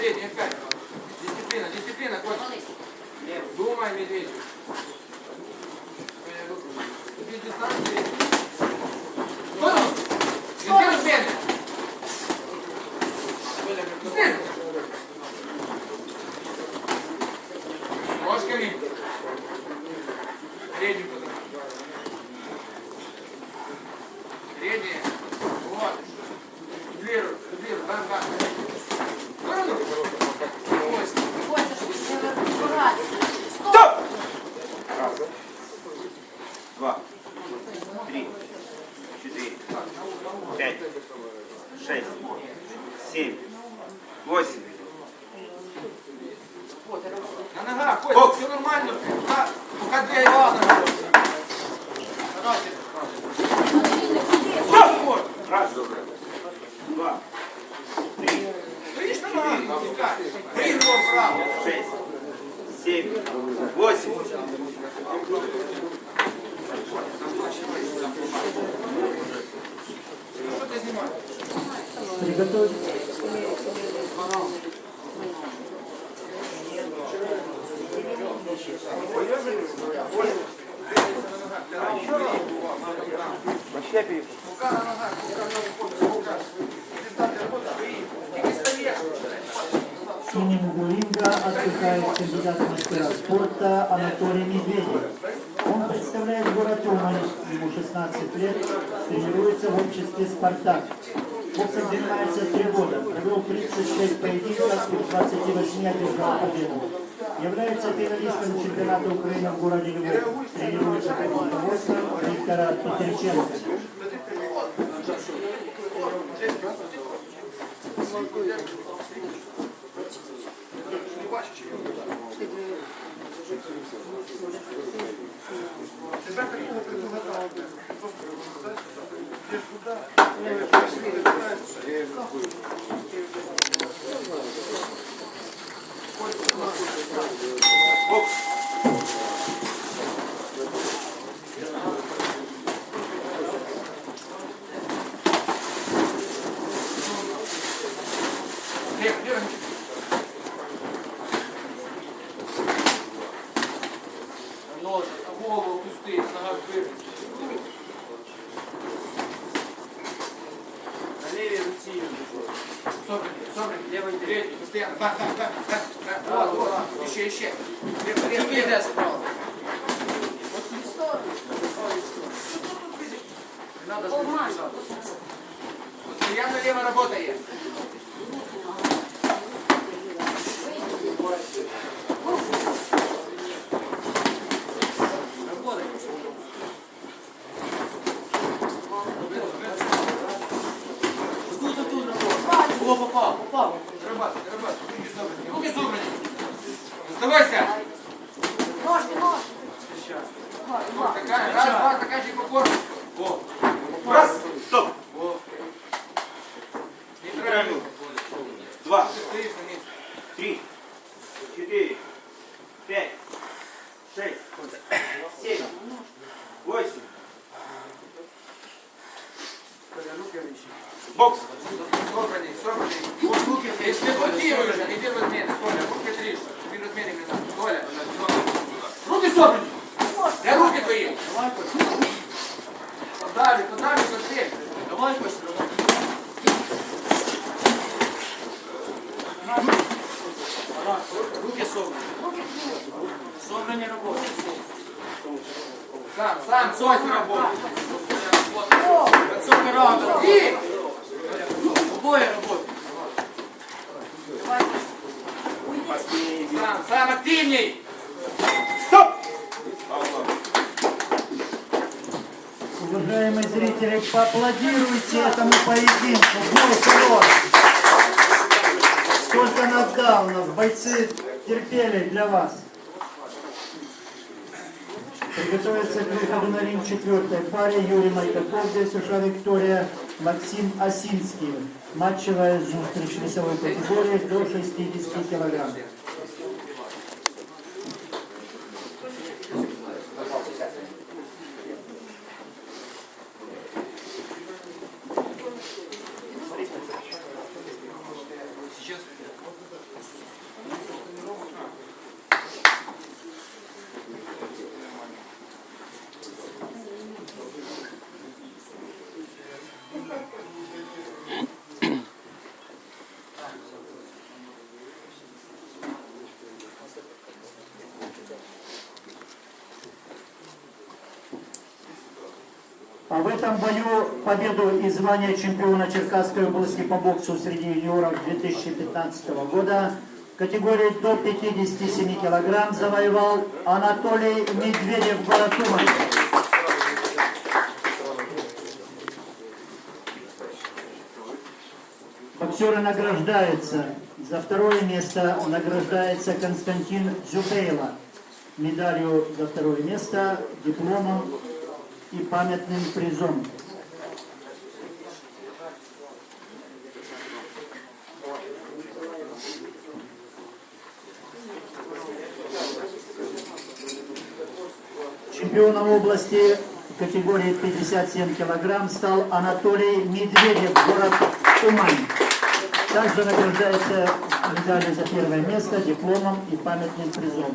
На передний опять. Дисциплина, дисциплина, Костя. Думай, медведь. Без дистанции. Размеренно. Быстрее. Ножками. Передний потом. Передние. Вот. Дублируй, дублируй. Бам, бам. В сторону. Костя. Костя, щоб не вибирати. Стоп! Раз, два, три, четыре, пять, шесть, семь, восемь. На ногах, Костя, все нормально. Пока, пока две Ивана. Раз, два, три, Стоишь на ногах, пускай. Прыгнул вправо. шесть, семь, восемь. Что ты снимаешь? Приготовить. Рука на ногах, рука на ногах, рука. Дистанция работа. Ты не стоишь. В синем углу ринга отдыхает кандидат мастера спорта Анатолий Медведев. Он представляет город Умань, ему 16 лет, тренируется в обществе «Спартак». Боксом занимается три года, провел 36 поединков и в 28 одержал победу. Является финалистом чемпионата Украины в городе Львов. Тренируется под руководством Виктора Петриченко. Тебя такого предугадал. Идешь туда. Лев, лев, Нож, голову пусти, нога вперед. На левой руке. Собран, собран, левой, третий, постоянно. Бах, бах, бах, бах, бах. Вот, вот, еще. Лево, лево, лево. справа. Тут в сторону. Тут, тут? Не надо. Постоянно лево работает. О, попав, попав. Зарабатывай, зарабатывай. Руки собраны. Руки собраны. Оставайся. Ножки, ножки. Вот такая. Раз, два, такая же по корпусу. Во. Раз, стоп. Два, Ты стоишь на месте. три, четыре, пять, шесть, семь, восемь. Бокс. Собраны, собраны. Вот руки. Если ты блокируешь, иди в размене. Толя, руки три. Иди в размене меня. Толя. Руки собраны. Где руки твои? Давай, Костя. Подали, подали, быстрее. Давай, Костя, давай. Руки собраны. Собрание работы. Сам, сам, Костя работает. Концовка раунда. И! Обои работают. Сам, сам активней. Стоп. Уважаемые зрители, поаплодируйте этому поединку. Бой хорош. Сколько нас дал нас, бойцы терпели для вас. Приготовиться к выходу на ринг четвертой паре Юрий Майкаков, США Виктория, Максим Осинский. Матчевая зустріч весовой категории до 60 килограмм. В этом бою победу и звание чемпиона Черкасской области по боксу среди юниоров 2015 года в категории до 57 килограмм завоевал Анатолий Медведев город Умань. Боксеры награждаются. За второе место награждается Константин Дзюбейла медалью за второе место, дипломом и памятным призом. Чемпионом области категории 57 килограмм стал Анатолий Медведев, город Умань. Также награждается медалью за первое место, дипломом и памятным призом.